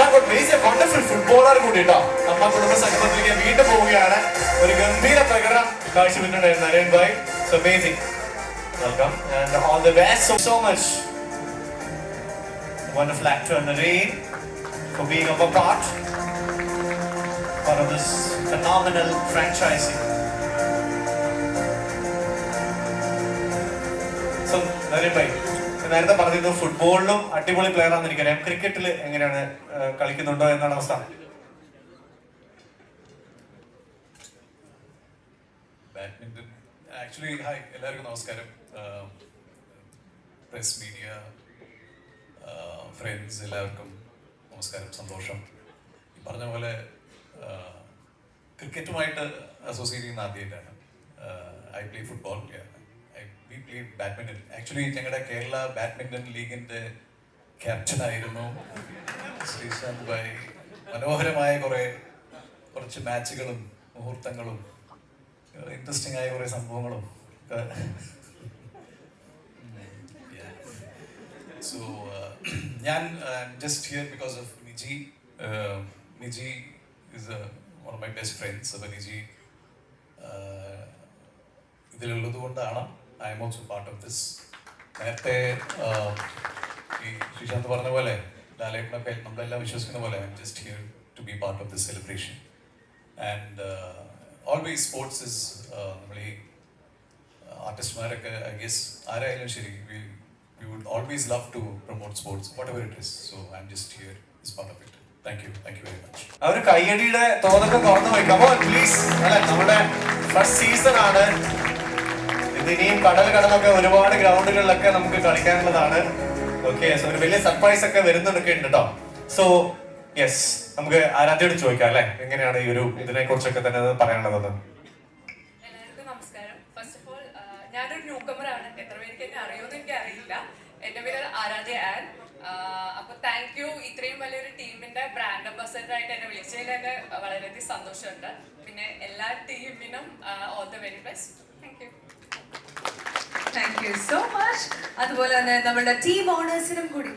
Wonderful footballer കൂടി കേട്ടോ അമ്മ കുടുംബ സംഗമത്തിലേക്ക് വീണ്ടും പോവുകയാണ്. ഒരു ഗംഭീര പ്രകടനം കാഴ്ചവെച്ചിട്ടുണ്ടായിരുന്നു Naren bhai. So amazing welcome and all the best so much wonderful actor Nareen for being of a part part of this phenomenal franchising. So, Nareen bhai നേരത്തെ പറഞ്ഞിരുന്നു ഫുട്ബോളിലും അടിപൊളി പ്ലെയർ ആണെന്ന് എനിക്കറിയാം ക്രിക്കറ്റിൽ എങ്ങനെയാണ് കളിക്കുന്നുണ്ടോ എന്നാണ് അവസ്ഥ. ബാഡ്മിന്റൺ ആക്ച്വലി ഹായ് എല്ലാവർക്കും നമസ്കാരം. പ്രസ് മീഡിയ ഫ്രണ്ട്സ് എല്ലാവർക്കും നമസ്കാരം. സന്തോഷം. ഈ പറഞ്ഞ പോലെ ക്രിക്കറ്റുമായിട്ട് അസോസിയേറ്റ് ചെയ്യുന്ന ആദ്യമായിട്ടാണ് I play football we play badminton actually ഞങ്ങളുടെ കേരള ബാഡ്മിന്റൺ ലീഗിന്റെ ക്യാപ്റ്റനായിരുന്നു ശ്രീശാന്ത് ഭായ് മനോഹരമായ കുറേ കുറച്ച് മാച്ചുകളും മുഹൂർത്തങ്ങളും ഇൻട്രസ്റ്റിംഗ് ആയ കുറേ സംഭവങ്ങളും സോ ഞാൻ just here because of Niji Niji is one of my best friends അപ്പോൾ നിജി uh, ഇതിലുള്ളത് കൊണ്ടാണ് I'm also part of this നേരത്തെ ഈ ശ്രീശാന്ത് പറഞ്ഞ പോലെ ലാലേട്ടനൊക്കെ നമ്മളെല്ലാം വിശ്വസിക്കുന്ന പോലെ I'm just here to be part of this celebration and always sports is നമ്മൾ ഈ ആർട്ടിസ്റ്റ്മാരൊക്കെ ഐ ഗെസ് ആരായാലും ശരി we we would always love to promote sports whatever it is so I'm just here is part of it thank you thank you very much ഒരു കയ്യടിയുടെ തോന്നൊക്കെ തുറന്നു പോയി അപ്പോൾ പ്ലീസ് അല്ലെ നമ്മുടെ ഫസ്റ്റ് സീസൺ ആണ്. ഇത് ഇനിയും കടൽ കടന്നൊക്കെ ഒരുപാട് ഗ്രൗണ്ടുകളിലൊക്കെ നമുക്ക് കളിക്കാനുള്ളതാണ്. ഓക്കെ സോ ഒരു വലിയ സർപ്രൈസ് ഒക്കെ വരുന്നതൊക്കെ ഉണ്ട് കേട്ടോ സോ യെസ് നമുക്ക് ആരാധ്യോട് ചോദിക്കാം അല്ലെ? എങ്ങനെയാണ് ഈ ഒരു ഇതിനെ കുറിച്ചൊക്കെ തന്നെ പറയാനുള്ളത്? ഞാനൊരു എന്നെ അറിയില്ല. ആൻ ഇത്രയും വലിയൊരു ടീമിന്റെ ബ്രാൻഡ് അംബാസഡർ ആയിട്ട് എന്നെ വിളിച്ചതിൽ തന്നെ വളരെയധികം സന്തോഷമുണ്ട്. പിന്നെ എല്ലാ ടീമിനും all the very best thank you so much അതുപോലെ തന്നെ നമ്മുടെ ടീം ഓണേഴ്സിനും കൂടി